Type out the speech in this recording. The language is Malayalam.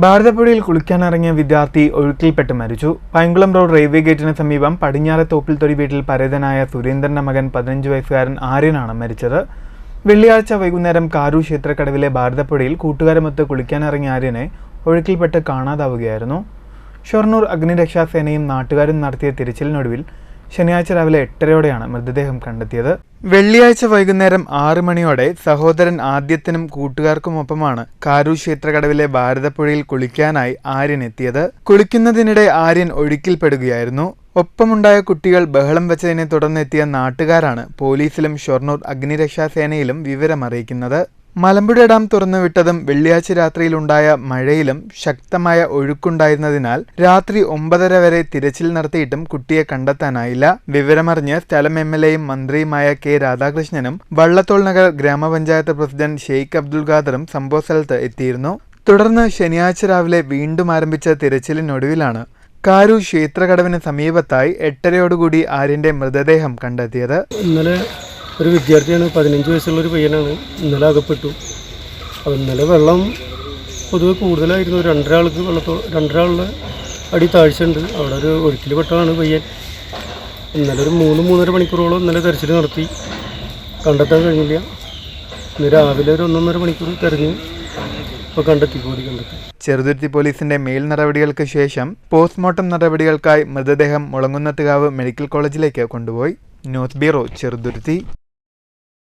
ഭാരതപ്പുഴയിൽ കുളിക്കാനിറങ്ങിയ വിദ്യാർത്ഥി ഒഴുക്കിൽപ്പെട്ട് മരിച്ചു. പൈങ്കുളം റോഡ് റെയിൽവേ ഗേറ്റിന് സമീപം പടിഞ്ഞാറെ തോപ്പിൽത്തൊടി വീട്ടിൽ പരേതനായ സുരേന്ദ്രന്റെ മകൻ പതിനഞ്ച് വയസ്സുകാരൻ ആര്യനാണ് മരിച്ചത്. വെള്ളിയാഴ്ച വൈകുന്നേരം കാരു ക്ഷേത്രക്കടവിലെ ഭാരതപ്പുഴയിൽ കൂട്ടുകാരുമൊത്ത് കുളിക്കാനിറങ്ങിയ ആര്യനെ ഒഴുക്കിൽപ്പെട്ട് കാണാതാവുകയായിരുന്നു. ഷൊർണൂർ അഗ്നിരക്ഷാസേനയും നാട്ടുകാരും നടത്തിയ തിരച്ചിലിനൊടുവിൽ ശനിയാഴ്ച രാവിലെ എട്ടരയോടെയാണ് മൃതദേഹം കണ്ടെത്തിയത്. വെള്ളിയാഴ്ച വൈകുന്നേരം ആറ് മണിയോടെ സഹോദരൻ ആദ്യത്തിനും കൂട്ടുകാർക്കുമൊപ്പമാണ് കാരു ക്ഷേത്രകടവിലെ ഭാരതപ്പുഴയിൽ കുളിക്കാനായി ആര്യൻ എത്തിയത് കുളിക്കുന്നതിനിടെ ആര്യൻ ഒഴുക്കിൽപ്പെടുകയായിരുന്നു. ഒപ്പമുണ്ടായ കുട്ടികൾ ബഹളം വെച്ചതിനെ തുടർന്നെത്തിയ നാട്ടുകാരാണ് പോലീസിലും ഷൊർണൂർ അഗ്നിരക്ഷാസേനയിലും വിവരമറിയിക്കുന്നത്. മലമ്പുഴ ഡാം തുറന്നുവിട്ടതും വെള്ളിയാഴ്ച രാത്രിയിലുണ്ടായ മഴയിലും ശക്തമായ ഒഴുക്കുണ്ടായിരുന്നതിനാൽ രാത്രി ഒമ്പതര വരെ തിരച്ചിൽ നടത്തിയിട്ടും കുട്ടിയെ കണ്ടെത്താനായില്ല. വിവരമറിഞ്ഞ് സ്ഥലം എം എൽ എയും മന്ത്രിയുമായ കെ രാധാകൃഷ്ണനും വള്ളത്തോൾ നഗർ ഗ്രാമപഞ്ചായത്ത് പ്രസിഡന്റ് ഷെയ്ഖ് അബ്ദുൽ ഖാദറും സംഭവസ്ഥലത്ത് എത്തിയിരുന്നു. തുടർന്ന് ശനിയാഴ്ച രാവിലെ വീണ്ടും ആരംഭിച്ച തിരച്ചിലിനൊടുവിലാണ് കാരു ക്ഷേത്രകടവിന് സമീപത്തായി എട്ടരയോടുകൂടി ആര്യന്റെ മൃതദേഹം കണ്ടെത്തിയത്. ഇന്നലെ ഒരു വിദ്യാർത്ഥിയാണ് പതിനഞ്ച് വയസ്സുള്ള ഒരു പയ്യനാണ്. ഇന്നലെ അകപ്പെട്ടു. അപ്പോൾ ഇന്നലെ വെള്ളം പൊതുവെ കൂടുതലായിരുന്നു. രണ്ടരാൾക്ക് വെള്ളത്തോ രണ്ടരാളുടെ അടി താഴ്ചയുണ്ട്. അവിടെ ഒരു ഒഴുക്കിൽ പെട്ടതാണ് പയ്യൻ. ഇന്നലെ ഒരു മൂന്ന് മൂന്നര മണിക്കൂറോളം ഇന്നലെ തെരച്ചിൽ നടത്തി. കണ്ടെത്താൻ കഴിഞ്ഞില്ല. ഇന്ന് രാവിലെ ഒരു ഒന്നൊന്നര മണിക്കൂർ തെരഞ്ഞു. ഇപ്പോൾ കണ്ടെത്തി കൂടി കണ്ടെത്തി. ചെറുതുരുത്തി പോലീസിന്റെ മേൽ നടപടികൾക്ക് ശേഷം പോസ്റ്റ്മോർട്ടം നടപടികൾക്കായി മൃതദേഹം മുളങ്ങുന്നത്തുകാവ് മെഡിക്കൽ കോളേജിലേക്ക് കൊണ്ടുപോയി. News bureau Cheruthuruthy.